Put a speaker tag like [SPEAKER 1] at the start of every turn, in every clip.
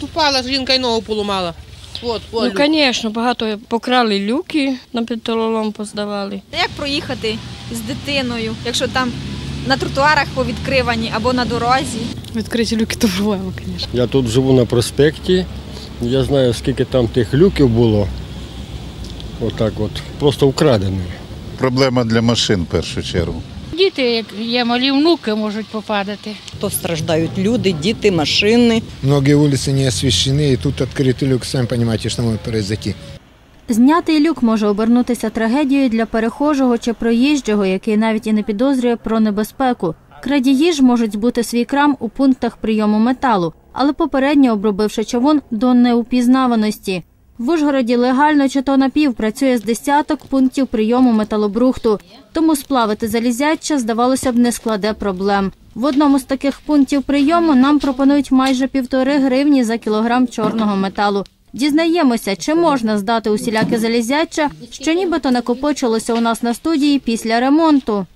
[SPEAKER 1] тут впала, жінка й ногу поламала. От,
[SPEAKER 2] Ну, звісно, багато покрали люки, на петололом поздавали.
[SPEAKER 3] Та Як проїхати з дитиною, якщо там на тротуарах повідкривані або на дорозі?
[SPEAKER 4] Відкриті люки то проблема, звісно.
[SPEAKER 5] Я тут живу на проспекті. Я знаю, скільки там тих люків було. Отак от. Просто вкрадені.
[SPEAKER 6] Проблема для машин в першу чергу
[SPEAKER 7] Діти, як є малі внуки, можуть попадати.
[SPEAKER 8] То страждають люди, діти, машини.
[SPEAKER 9] Многие улицы не освещены, и тут открытый люк, сами понимаете, что может произойти.
[SPEAKER 10] Знятий люк може обернутися трагедією для перехожого чи проїжджого, який навіть і не підозрює про небезпеку. Крадії ж можуть збути свій крам у пунктах прийому металу, але попередньо обробивши човун до неупізнаваності. В Ужгороді легально чи то напів працює з десяток пунктів прийому металобрухту, тому сплавити залізяча, здавалося б, не складе проблем. В одному з таких пунктів прийому нам пропонують майже півтори гривні за кілограм чорного металу. Дізнаємося, чи можна здати усіляке залізяча, що нібито накопичилося у нас на студії після ремонту.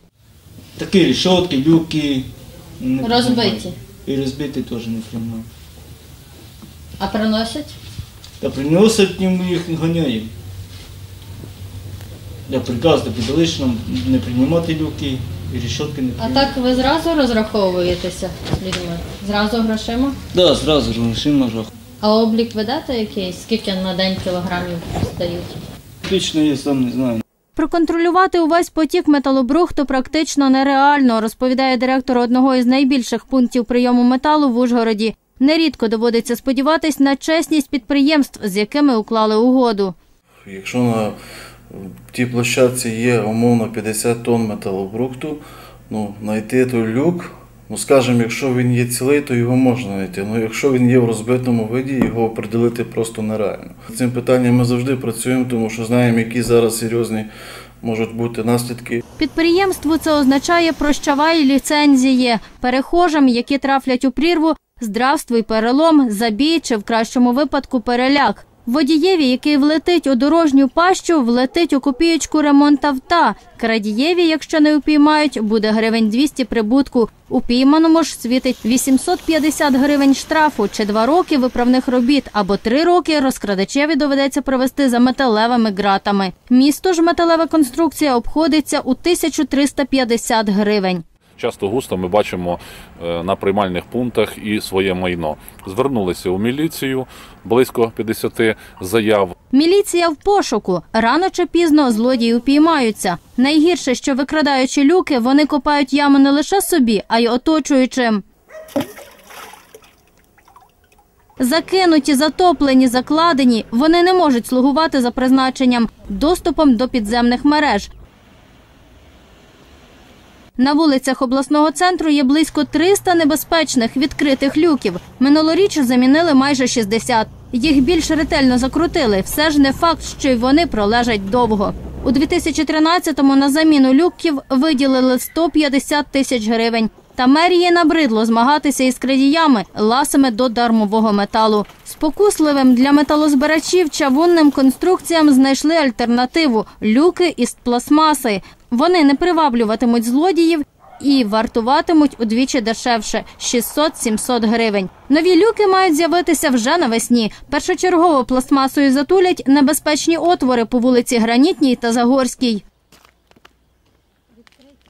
[SPEAKER 11] Такі рішотки, люки. не
[SPEAKER 10] Розбиті.
[SPEAKER 11] І розбиті теж не приймаю.
[SPEAKER 10] А приносять?
[SPEAKER 11] Та приносять ми їх ганяємо. Я приказ дали, що нам не приймати люки і рішотки не
[SPEAKER 10] А так ви зразу розраховуєтеся людьми? Зразу грошима?
[SPEAKER 11] Так, да, зразу грошима жах.
[SPEAKER 10] А облік ведете якийсь? Скільки на день кілограмів стають?
[SPEAKER 11] Точно я сам не знаю.
[SPEAKER 10] Проконтролювати увесь потік металобрухту практично нереально, розповідає директор одного із найбільших пунктів прийому металу в Ужгороді. Нерідко доводиться сподіватись на чесність підприємств, з якими уклали угоду.
[SPEAKER 12] Якщо на тій площадці є умовно 50 тонн металобрухту, ну, знайти той люк, ну скажімо, якщо він є цілий, то його можна знайти. Ну якщо він є в розбитому виді, його оприділити просто нереально. З цим питанням ми завжди працюємо, тому що знаємо, які зараз серйозні можуть бути наслідки.
[SPEAKER 10] Підприємству це означає прощавай ліцензії. Перехожим, які трафлять у прірву, здравствуй, перелом, забій чи в кращому випадку переляк. Водієві, який влетить у дорожню пащу, влетить у копієчку ремонт авто. Крадієві, якщо не упіймають, буде гривень 200 прибутку. Упійманому ж світить 850 гривень штрафу чи два роки виправних робіт або три роки розкрадачеві доведеться провести за металевими ґратами. Місто ж металева конструкція обходиться у 1350 гривень.
[SPEAKER 13] Часто густо ми бачимо е, на приймальних пунктах і своє майно. Звернулися у міліцію близько 50 заяв.
[SPEAKER 10] Міліція в пошуку. Рано чи пізно злодії упіймаються. Найгірше, що викрадаючи люки, вони копають яму не лише собі, а й оточуючим. Закинуті, затоплені, закладені, вони не можуть слугувати за призначенням доступом до підземних мереж. На вулицях обласного центру є близько 300 небезпечних відкритих люків. Минулоріч замінили майже 60. Їх більш ретельно закрутили. Все ж не факт, що й вони пролежать довго. У 2013-му на заміну люків виділили 150 тисяч гривень. Та мерії набридло змагатися із крадіями ласами до дармового металу. Спокусливим для металозбирачів чавунним конструкціям знайшли альтернативу люки із пластмаси. Вони не приваблюватимуть злодіїв і вартуватимуть удвічі дешевше 600-700 гривень. Нові люки мають з'явитися вже навесні. Першочергово пластмасою затулять небезпечні отвори по вулиці Гранітній та Загорській.